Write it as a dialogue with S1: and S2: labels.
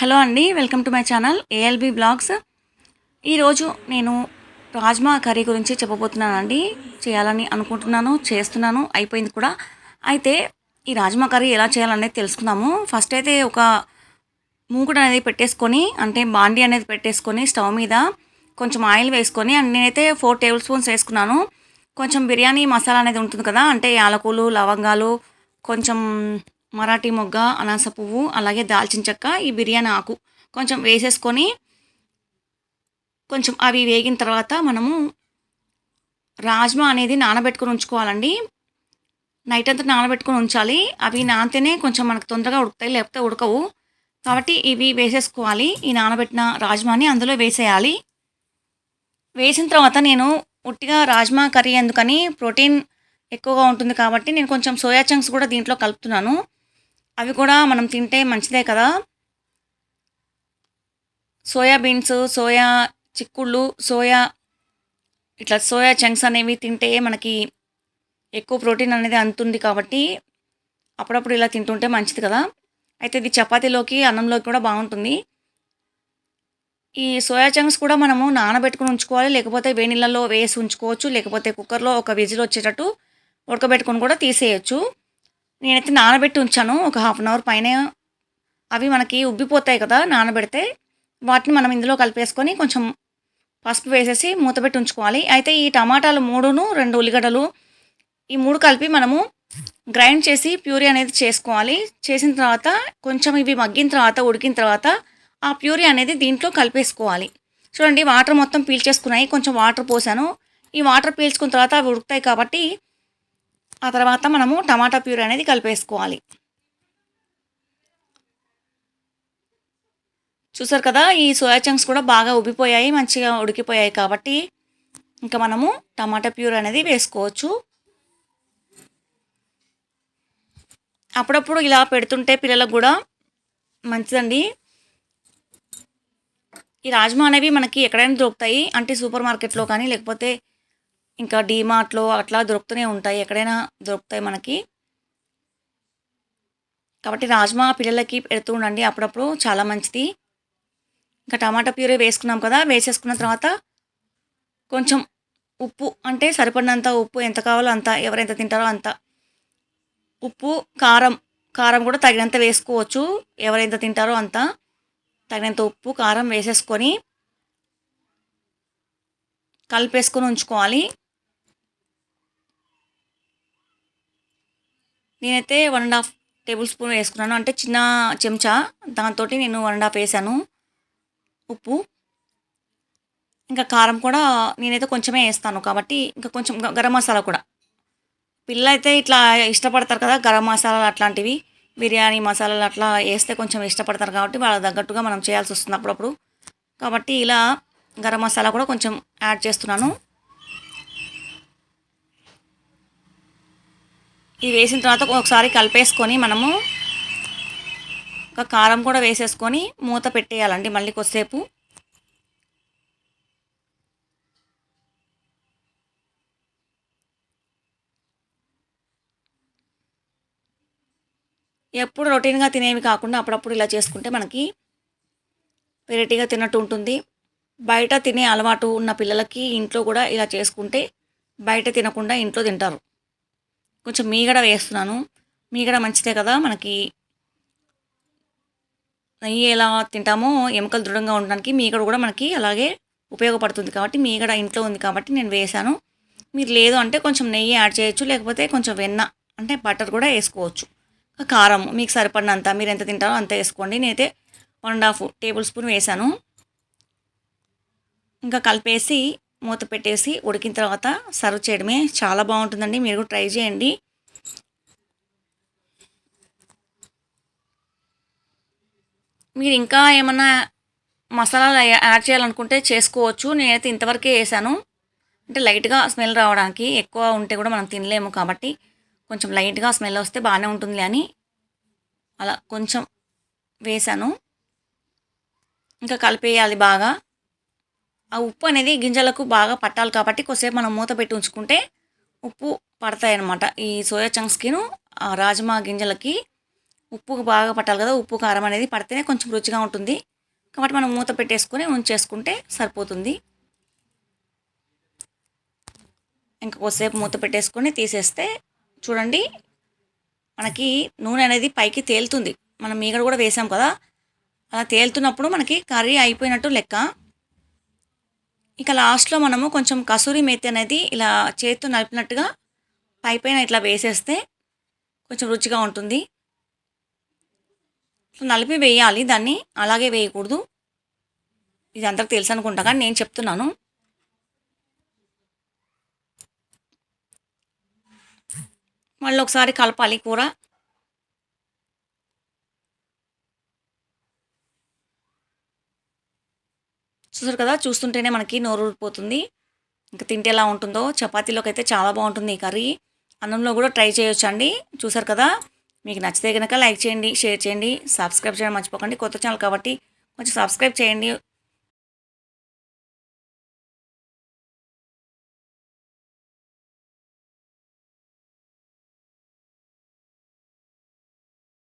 S1: Hello అండి welcome to my channel ALB blogs ఈరోజు నేను రాజ్మా కర్రీ గురించి చెప్పబోతున్నానండి. చేయాలని అనుకుంటున్నాను చేస్తున్నాను అయిపోయింది కూడా. అయితే ఈ రాజ్మా కర్రీ ఎలా చేయాలనేది తెలుసుకుందాము. ఫస్ట్ అయితే ఒక మూకుడు అనేది పెట్టేసుకొని అంటే బాండీ అనేది పెట్టేసుకొని స్టవ్ మీద కొంచెం ఆయిల్ వేసుకొని అండ్ నేనైతే ఫోర్ టేబుల్ స్పూన్స్ వేసుకున్నాను. కొంచెం బిర్యానీ మసాలా అనేది ఉంటుంది కదా అంటే యాలకులు లవంగాలు కొంచెం మరాఠీ మొగ్గ అనాస పువ్వు అలాగే దాల్చిన చెక్క ఈ బిర్యానీ ఆకు కొంచెం వేసేసుకొని కొంచెం అవి వేగిన తర్వాత మనము రాజ్మా అనేది నానబెట్టుకొని ఉంచుకోవాలండి. నైట్ అంతా నానబెట్టుకుని ఉంచాలి. అవి నానితేనే కొంచెం మనకు తొందరగా ఉడుకుతాయి లేకపోతే ఉడకవు. కాబట్టి ఇవి వేసేసుకోవాలి. ఈ నానబెట్టిన రాజ్మాని అందులో వేసేయాలి. వేసిన తర్వాత నేను ఉట్టిగా రాజ్మా కర్రీ ఎందుకని ప్రోటీన్ ఎక్కువగా ఉంటుంది కాబట్టి నేను కొంచెం సోయా చంక్స్ కూడా దీంట్లో కలుపుతున్నాను. అవి కూడా మనం తింటే మంచిదే కదా? సోయా బీన్స్ సోయా చిక్కుళ్ళు సోయా ఇట్లా సోయా చంక్స్ అనేవి తింటే మనకి ఎక్కువ ప్రోటీన్ అనేది అందుతుంది కాబట్టి అప్పుడప్పుడు ఇలా తింటుంటే మంచిది కదా? అయితే ఇది చపాతీలోకి అన్నంలోకి కూడా బాగుంటుంది. ఈ సోయా చంక్స్ కూడా మనము నానబెట్టుకుని ఉంచుకోవాలి. లేకపోతే వేణిళ్ళలో నీళ్ళలో వేసి ఉంచుకోవచ్చు. లేకపోతే కుక్కర్లో ఒక విజిల్ వచ్చేటట్టు ఉడకబెట్టుకొని కూడా తీసేయచ్చు. నేనైతే నానబెట్టి ఉంచాను. ఒక హాఫ్ అన్ అవర్ పైన అవి మనకి ఉబ్బిపోతాయి కదా నానబెడితే వాటిని మనం ఇందులో కలిపేసుకొని కొంచెం పసుపు వేసేసి మూతపెట్టి ఉంచుకోవాలి. అయితే ఈ టమాటాలు మూడును రెండు ఉల్లిగడ్డలు ఈ మూడు కలిపి మనము గ్రైండ్ చేసి ప్యూరీ అనేది చేసుకోవాలి. చేసిన తర్వాత కొంచెం ఇవి మగ్గిన తర్వాత ఉడికిన తర్వాత ఆ ప్యూరీ అనేది దీంట్లో కలిపేసుకోవాలి. చూడండి వాటర్ మొత్తం పీల్చేసుకున్నాయి కొంచెం వాటర్ పోసాను. ఈ వాటర్ పీల్చుకున్న తర్వాత అవి ఉడుకుతాయి కాబట్టి ఆ తర్వాత మనము టమాటా ప్యూర్ అనేది కలిపేసుకోవాలి. చూసారు కదా ఈ సోయా చంక్స్ కూడా బాగా ఉబ్బిపోయాయి మంచిగా ఉడికిపోయాయి కాబట్టి ఇంకా మనము టమాటా ప్యూర్ అనేది వేసుకోవచ్చు. అప్పుడప్పుడు ఇలా పెడుతుంటే పిల్లలకు కూడా మంచిదండి. ఈ రాజ్మా అనేవి మనకి ఎక్కడైనా దొరుకుతాయి అంటే సూపర్ మార్కెట్లో కానీ లేకపోతే ఇంకా డీమార్ట్లో అట్లా దొరుకుతూనే ఉంటాయి. ఎక్కడైనా దొరుకుతాయి మనకి. కాబట్టి రాజ్మా పిల్లలకి పెడుతూ ఉండండి. అప్పుడప్పుడు చాలా మంచిది. ఇంకా టమాటా ప్యూరీ వేసుకున్నాం కదా వేసేసుకున్న తర్వాత కొంచెం ఉప్పు అంటే సరిపడినంత ఉప్పు ఎంత కావాలో అంత ఎవరెంత తింటారో అంత ఉప్పు కారం కారం కూడా తగినంత వేసుకోవచ్చు. ఎవరెంత తింటారో అంత తగినంత ఉప్పు కారం వేసేసుకొని కలిపేసుకొని ఉంచుకోవాలి. నేనైతే one and half tablespoon వేసుకున్నాను. అంటే చిన్న చెంచా. దాంతో నేను వన్ అండ్ హాఫ్ వేసాను. ఉప్పు. ఇంకా కారం కూడా నేనైతే కొంచెమే వేస్తాను కాబట్టి ఇంకా కొంచెం గరం మసాలా కూడా. పిల్లలు అయితే ఇట్లా ఇష్టపడతారు కదా గరం మసాలాలు అట్లాంటివి. బిర్యానీ మసాలాలు అట్లా వేస్తే కొంచెం ఇష్టపడతారు కాబట్టి వాళ్ళ తగ్గట్టుగా మనం చేయాల్సి వస్తుంది అప్పుడప్పుడు. కాబట్టి ఇలా గరం మసాలా కూడా కొంచెం యాడ్ చేస్తున్నాను. ఇది వేసిన తర్వాత ఒకసారి కలిపేసుకొని మనము ఒక కారం కూడా వేసేసుకొని మూత పెట్టేయాలండి మళ్ళీ కొద్దిసేపు. ఎప్పుడు రొటీన్గా తినేవి కాకుండా అప్పుడప్పుడు ఇలా చేసుకుంటే మనకి వెరైటీగా తిన్నట్టు ఉంటుంది. బయట తినే అలవాటు ఉన్న పిల్లలకి ఇంట్లో కూడా ఇలా చేసుకుంటే బయట తినకుండా ఇంట్లో తింటారు. కొంచెం మీగడ వేస్తున్నాను. మీగడ మంచిదే కదా మనకి. నెయ్యి ఎలా తింటామో ఎముకలు దృఢంగా ఉండడానికి మీగడ కూడా మనకి అలాగే ఉపయోగపడుతుంది కాబట్టి మీగడ ఇంట్లో ఉంది కాబట్టి నేను వేశాను. మీరు లేదు అంటే కొంచెం నెయ్యి యాడ్ చేయొచ్చు లేకపోతే కొంచెం వెన్న అంటే బటర్ కూడా వేసుకోవచ్చు. కారం మీకు సరిపడినంత మీరు ఎంత తింటారో అంత వేసుకోండి. నేనైతే one and half tablespoon వేశాను. ఇంకా కలిపేసి మూత పెట్టేసి ఉడికిన తర్వాత సర్వ్ చేయడమే చాలా బాగుంటుందండి. మీరు ట్రై చేయండి. మీరు ఇంకా ఏమన్నా మసాలాలు యాడ్ చేయాలనుకుంటే చేసుకోవచ్చు. నేనైతే ఇంతవరకే వేసాను. అంటే లైట్గా స్మెల్ రావడానికి ఎక్కువ ఉంటే కూడా మనం తినలేము కాబట్టి కొంచెం లైట్గా స్మెల్ వస్తే బాగానే ఉంటుంది అని అలా కొంచెం వేసాను. ఇంకా కలిపేయాలి బాగా. ఆ ఉప్పు అనేది గింజలకు బాగా పట్టాలి కాబట్టి కొద్దిసేపు మనం మూత పెట్టి ఉంచుకుంటే ఉప్పు పడతాయి అన్నమాట ఈ సోయా చంక్స్కిను రాజ్మా గింజలకి ఉప్పు బాగా పట్టాలి కదా ఉప్పు కారం అనేది పడితేనే కొంచెం రుచిగా ఉంటుంది. కాబట్టి మనం మూత పెట్టేసుకొని ఉంచేసుకుంటే సరిపోతుంది. ఇంకా కొద్దిసేపు మూత పెట్టేసుకొని తీసేస్తే చూడండి మనకి నూనె అనేది పైకి తేలుతుంది. మనం మీగడ కూడా వేసాం కదా అలా తేలుతున్నప్పుడు మనకి కర్రీ అయిపోయినట్టు లెక్క. ఇక లాస్ట్లో మనము కొంచెం కసూరి మేతి అనేది ఇలా చేతితో నలిపినట్టుగా పై పైన ఇట్లా వేసేస్తే కొంచెం రుచిగా ఉంటుంది. నలిపి వేయాలి. దాన్ని అలాగే వేయకూడదు. ఇది అందరికి తెలుసు అనుకుంటా కానీ నేను చెప్తున్నాను. మళ్ళీ ఒకసారి కలపాలి కూర. చూసారు కదా చూస్తుంటేనే మనకి నోరు ఊరిపోతుంది. ఇంకా తింటే ఎలా ఉంటుందో చపాతీలోకి అయితే చాలా బాగుంటుంది ఈ కర్రీ. అన్నంలో కూడా ట్రై చేయొచ్చు అండి చూసారు కదా మీకు నచ్చితే కనుక లైక్ చేయండి షేర్ చేయండి సబ్స్క్రైబ్ చేయడం మర్చిపోకండి. కొత్త ఛానల్ కాబట్టి కొంచెం సబ్స్క్రైబ్ చేయండి.